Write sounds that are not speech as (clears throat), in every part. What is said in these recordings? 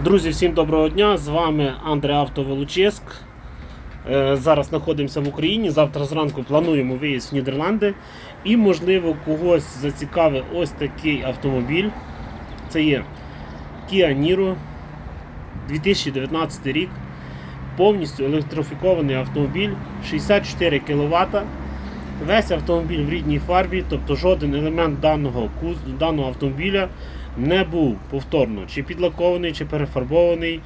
Друзі, всім доброго дня! З вами Андре Авто Волочиск. Е, Зараз знаходимося в Україні. Завтра зранку плануємо виїзд в Нідерланди. І, можливо, когось зацікавить ось такий автомобіль. Це є Kia Niro 2019 рік. Повністю електрифікований автомобіль 64 кВт. Весь автомобіль в рідній фарбі, тобто жоден елемент даного, даного автомобіля не був повторно чи підлакований, чи перефарбований,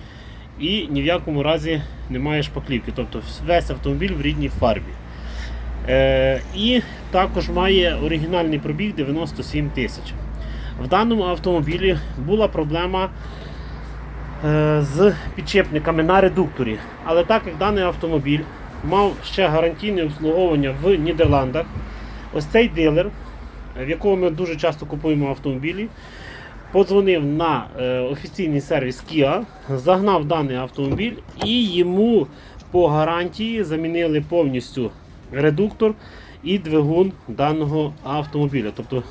і ні в якому разі немає шпаклівки. Тобто весь автомобіль в рідній фарбі. Е, і також має оригінальний пробіг 97 тисяч. В даному автомобілі була проблема е, з підчепниками на редукторі. Але так як даний автомобіль мав ще гарантійне обслуговування в Нідерландах, ось цей дилер, в якого ми дуже часто купуємо автомобілі, подзвонив на е, офіційний сервіс Kia, загнав даний автомобіль і йому по гарантії замінили повністю редуктор і двигун даного автомобіля. Тобто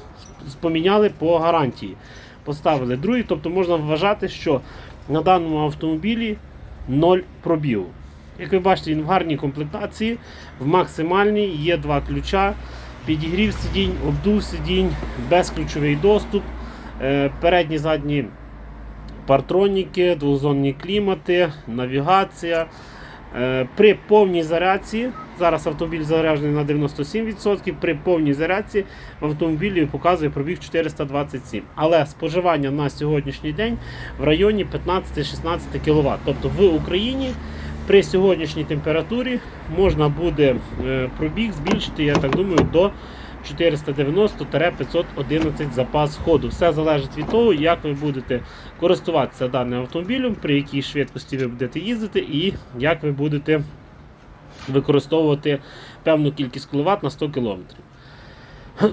поміняли по гарантії. Поставили другий, тобто можна вважати, що на даному автомобілі 0 пробігу. Як ви бачите, він в гарній комплектації, в максимальній, є два ключа, підігрів сидінь, обдув сидінь, безключовий доступ, передні задні партроніки, двозонні клімати, навігація. Е, При повній зарядці, зараз автомобіль заряджений на 97%, при повній зарядці в автомобілі показує пробіг 427. Але споживання на сьогоднішній день в районі 15-16 кВт. Тобто в Україні при сьогоднішній температурі можна буде е, пробіг збільшити, я так думаю, до 490-511 запас ходу. Все залежить від того, як ви будете користуватися даним автомобілем, при якій швидкості ви будете їздити, і як ви будете використовувати певну кількість кВт на 100 км. (clears throat)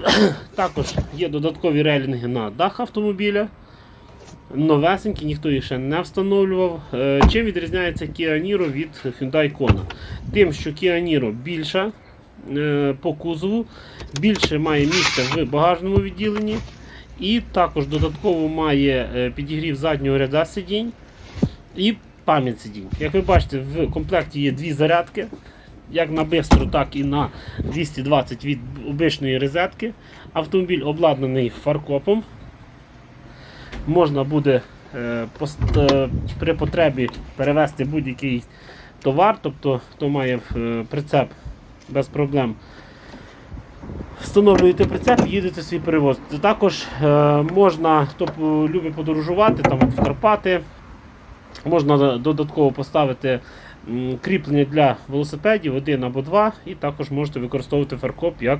Також є додаткові рейлінги на дах автомобіля. Новесенькі, ніхто їх ще не встановлював. Е, Чим відрізняється Kia Niro від Hyundai Kona? Тим, що Kia Niro більша по кузову, більше має місця в багажному відділенні, і також додатково має е, підігрів заднього ряда сидінь і пам'ять сидінь. Як ви бачите, в комплекті є дві зарядки. Як на бистро, так і на 220 від обичної розетки. Автомобіль обладнаний фаркопом можна буде е, е, при потребі перевезти будь-який товар, тобто хто має е, прицеп без проблем. Встановлюєте прицеп і їдете свій перевозити. Також е, можна, хто любить подорожувати, там в Карпати, можна додатково поставити кріплення для велосипедів один або два, і також можете використовувати фаркоп як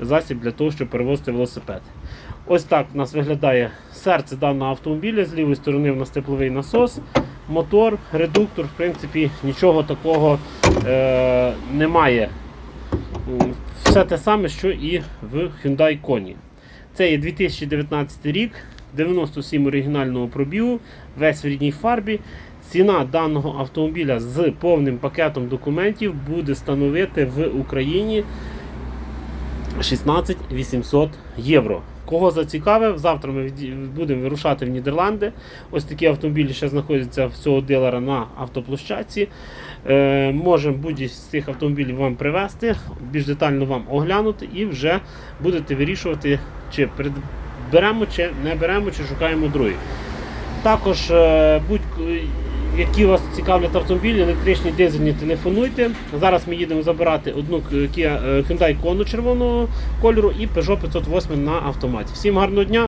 засіб для того, щоб перевозити велосипед. Ось так у нас виглядає серце даного автомобіля. З лівої сторони у нас тепловий насос, мотор, редуктор. В принципі, нічого такого е, немає. Все те саме, що і в Hyundai Kona. Це є 2019 рік, 97 оригінального пробігу, весь в рідній фарбі. Ціна даного автомобіля з повним пакетом документів буде становити в Україні 16 800 євро. Кого зацікавив, завтра ми будемо вирушати в Нідерланди. Ось такі автомобілі ще знаходяться в цього дилера на автоплощадці. Е, можемо будь-який з цих автомобілів вам привезти, більш детально вам оглянути і вже будете вирішувати, чи беремо, чи не беремо, чи шукаємо другий. Також е, будь які вас цікавлять автомобілі, електричні, дизельні, телефонуйте. Зараз ми їдемо забирати одну е, Hyundai Kona червоного кольору і Peugeot 508 на автоматі. Всім гарного дня!